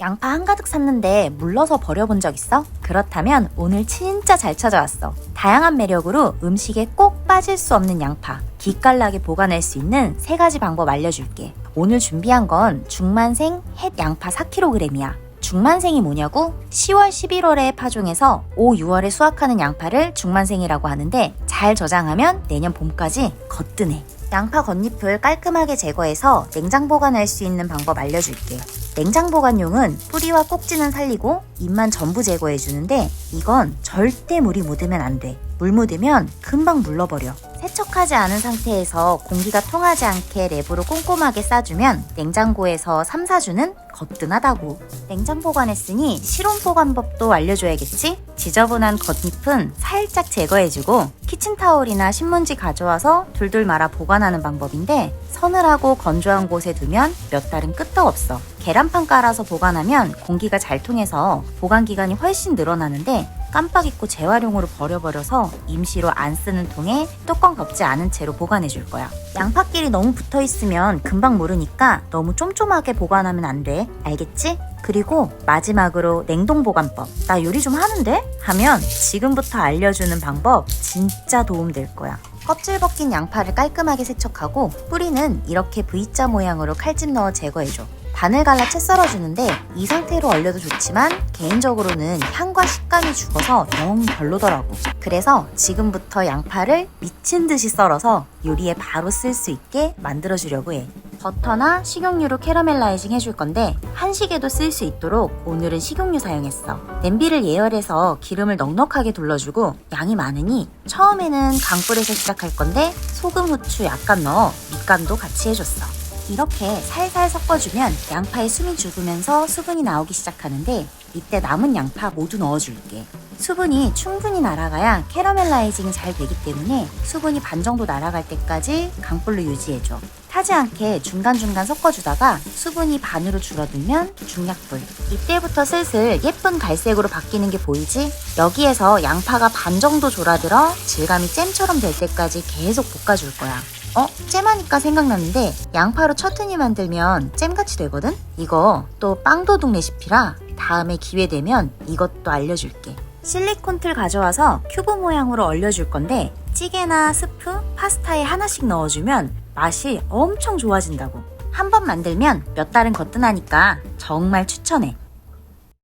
양파 한가득 샀는데 물러서 버려본 적 있어? 그렇다면 오늘 진짜 잘 찾아왔어. 다양한 매력으로 음식에 꼭 빠질 수 없는 양파. 기깔나게 보관할 수 있는 세 가지 방법 알려줄게. 오늘 준비한 건 중만생 햇 양파 4kg이야. 중만생이 뭐냐고? 10월, 11월에 파종해서 5, 6월에 수확하는 양파를 중만생이라고 하는데 잘 저장하면 내년 봄까지 거뜬해. 양파 겉잎을 깔끔하게 제거해서 냉장 보관할 수 있는 방법 알려줄게. 냉장 보관용은 뿌리와 꼭지는 살리고 잎만 전부 제거해 주는데 이건 절대 물이 묻으면 안 돼. 물 묻으면 금방 물러버려. 세척하지 않은 상태에서 공기가 통하지 않게 랩으로 꼼꼼하게 싸주면 냉장고에서 3, 4주는 거뜬하다고. 냉장 보관했으니 실온 보관법도 알려줘야겠지? 지저분한 겉잎은 살짝 제거해주고 키친타올이나 신문지 가져와서 둘둘 말아 보관하는 방법인데 서늘하고 건조한 곳에 두면 몇 달은 끄떡 없어. 계란판 깔아서 보관하면 공기가 잘 통해서 보관 기간이 훨씬 늘어나는데 깜빡 잊고 재활용으로 버려버려서 임시로 안 쓰는 통에 뚜껑 덮지 않은 채로 보관해 줄 거야. 양파끼리 너무 붙어 있으면 금방 무르니까 너무 쫌쫌하게 보관하면 안 돼. 알겠지? 그리고 마지막으로 냉동 보관법. 나 요리 좀 하는데? 하면 지금부터 알려주는 방법 진짜 도움 될 거야. 껍질 벗긴 양파를 깔끔하게 세척하고 뿌리는 이렇게 V자 모양으로 칼집 넣어 제거해줘. 반을 갈라 채 썰어주는데 이 상태로 얼려도 좋지만 개인적으로는 향과 식감이 죽어서 영 별로더라고. 그래서 지금부터 양파를 미친 듯이 썰어서 요리에 바로 쓸 수 있게 만들어주려고 해. 버터나 식용유로 캐러멜라이징 해줄 건데 한식에도 쓸 수 있도록 오늘은 식용유 사용했어. 냄비를 예열해서 기름을 넉넉하게 둘러주고 양이 많으니 처음에는 강불에서 시작할 건데 소금, 후추 약간 넣어 밑간도 같이 해줬어. 이렇게 살살 섞어주면 양파에 숨이 죽으면서 수분이 나오기 시작하는데 이때 남은 양파 모두 넣어줄게. 수분이 충분히 날아가야 캐러멜라이징이 잘 되기 때문에 수분이 반 정도 날아갈 때까지 강불로 유지해줘. 타지 않게 중간중간 섞어주다가 수분이 반으로 줄어들면 중약불. 이때부터 슬슬 예쁜 갈색으로 바뀌는 게 보이지? 여기에서 양파가 반 정도 졸아들어 질감이 잼처럼 될 때까지 계속 볶아줄 거야. 어? 잼하니까 생각났는데 양파로 처트니 만들면 잼같이 되거든? 이거 또 빵도둑 레시피라 다음에 기회 되면 이것도 알려줄게. 실리콘 틀 가져와서 큐브 모양으로 얼려줄 건데 찌개나 스프, 파스타에 하나씩 넣어주면 맛이 엄청 좋아진다고. 한 번 만들면 몇 달은 거뜬하니까 정말 추천해.